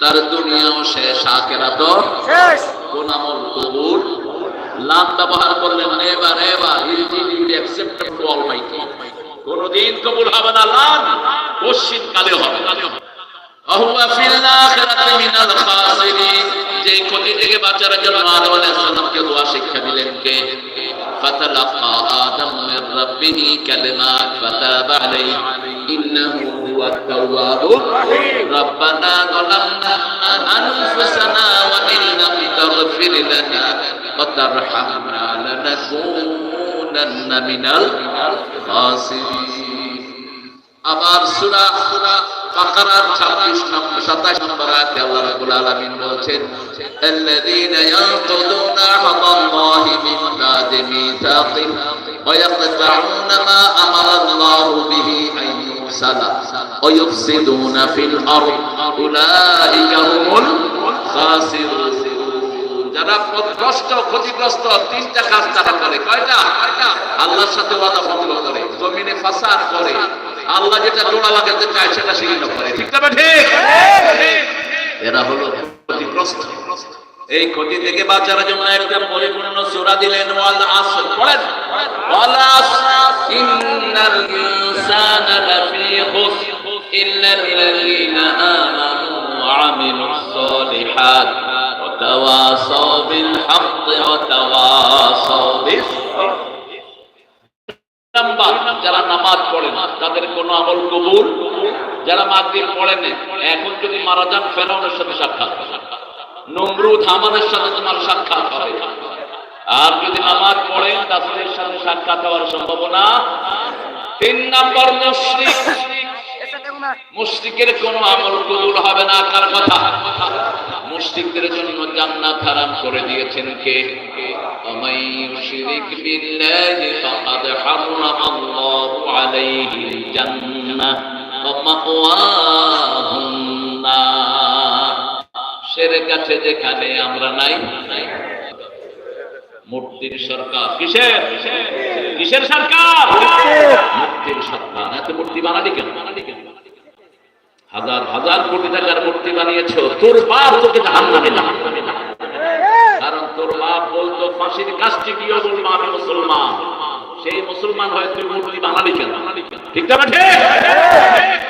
তার দুনিয়াও শেষ আখেরা তো কোনামল কবুল। লাভ ব্যবহার করলেন মানে এবার এবার কোনদিন কবুল হবে না লাভ পশ্চিম কালে হবে। যে ক্ষতি থেকে বাঁচার জন্য আদম আলাইহিসসালামকে দোয়া শিক্ষা দিলেন কে? ফাতালাকা আদম মির রাব্বিহি কালিমাত ফাতাবা আলাইহি। إنه هو التواب ربنا ظلمنا أنفسنا وإن لم تغفر لنا وترحمنا لنكونن من الخاسرين আবার সূরা সূরা বাকারার 26 নম্বর 27 নম্বর আয়াতে আল্লাহ রাব্বুল আলামিন বলছেন الذين ينقضون عهد الله من بعد ميثاقه ويقطعون ما أمر الله به أن يوصل ويفسدون في الأرض أولئك هم الخاسرون যারা পথভ্রষ্ট ক্ষতিগ্রস্ত তিনটা কাজ তারা করে কয়টা আল্লাহর সাথে ওয়াদা ভঙ্গ করে জমিনে ফাসাদ করে আল্লাহ যেটা জোড়া লাগাতে চায় সেটা সেগুলো করে ঠিক তবে ঠিক এরা হলো ক্ষতিগ্রস্ত এই ক্ষতি থেকে বাঁচার জন্য একটা পরিপূর্ণ সূরা দিলেন ওয়াল আসর পড়েন ওয়াল আসর ইন্নাল ইনসানা আমিলুস সালিহাত ওয়া তাওয়াসাও বিল হাক্কি ওয়া তাওয়াসাও বিস নাম্বার যারা নামাজ পড়ে না তাদের কোনো আমল কবুল যারা মাগরিব পড়েন এখন যদি মারা যান ফেরাউনের সাথে সাক্ষাৎ নমরুদ হামানের সাথে তোমার সাক্ষাৎ হবে আর যদি নামাজ পড়েন রাসূলের সাথে সাক্ষাৎ হওয়ার সম্ভাবনা তিন নাম্বার মুশরিক না মুশরিকের কোন আমল কবুল হবে না তার কথা। মুশরিকদের জন্য জান্নাত হারাম করে দিয়েছেন কে? ইউশরিক বিল্লাহি ফাকাদ আল্লাহু আলাইহি ওয়া নার। যেখানে আমরা নাই মূর্তির সরকার। কিসের? কিসের সরকার? মূর্তির সরকার। মূর্তি বানালি কেন বানালি কেন? হাজার হাজার কোটি টাকার মূর্তি বানিয়েছো, তোর বাপ তোকে জাহান্নামে জাহান্নামে। কারণ তোর বাপ বলতো, ফাঁসির কাজটি কি বলব আমি মুসলমান? সেই মুসলমান হয় তুই মূর্তি বানালি কেন? ঠিক না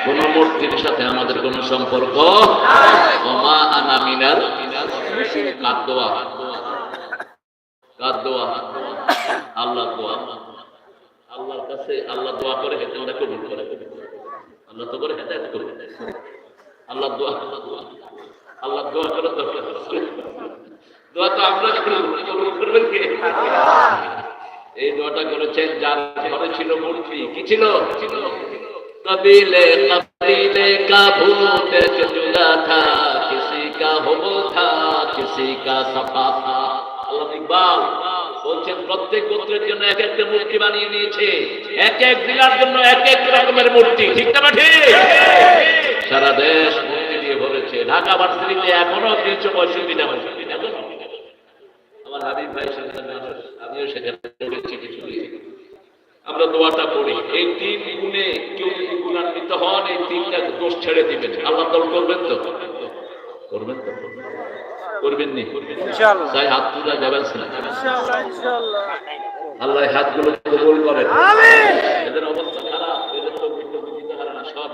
কোন মূর্তির সাথে আমাদের কোনো সম্পর্ক? ওমা আনা মিনাল কাদোয়া কাদোয়া আল্লাহ দোয়া। আল্লাহর কাছে আল্লাহ দোয়া করে হেতে আমরা কবুল করে। আল্লাহ তো করে হেদায়ত করবে আল্লাহ দোয়া দোয়া আল্লাহ দোয়া করে দরকার দোয়া তো আমরা করবেন কে? এই দোয়াটা করেছেন যার ঘরে ছিল মূর্তি। কি ছিল? ছিল বলছেন, প্রত্যেক গোত্রের জন্য এক একটা মূর্তি বানিয়ে নিয়েছে। এক এক জেলার জন্য এক এক রকমের মূর্তি। ঠিক না সারা দেশ মূর্তি দিয়ে ভরেছে। ঢাকা ভার্সিটিতে এখনও তিনশো পঁয়ষট্টিটা মূর্তি। আমার হাবিব ভাই সেখানে আমিও সেখানে কিছু আমরা দোয়াটা পড়ি, এই তিন গুণে কেউ যদি গুণান্বিত হন, এই তিনটা দোষ ছেড়ে দিবেন। আল্লাহ দল করবেন তো? করবেন তো? করবেন নি? তাই হাত তুলা যাবেন আল্লাহ এই হাতগুলো কবুল করেন এদের অবস্থা খারাপ এদের তো মৃত্যু দিতে পারে না সব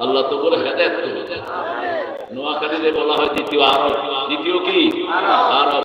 আল্লাহ তো বলে হেদায়ত নোয়াখালীতে বলা হয় দ্বিতীয় আরব। দ্বিতীয় কি? আরব।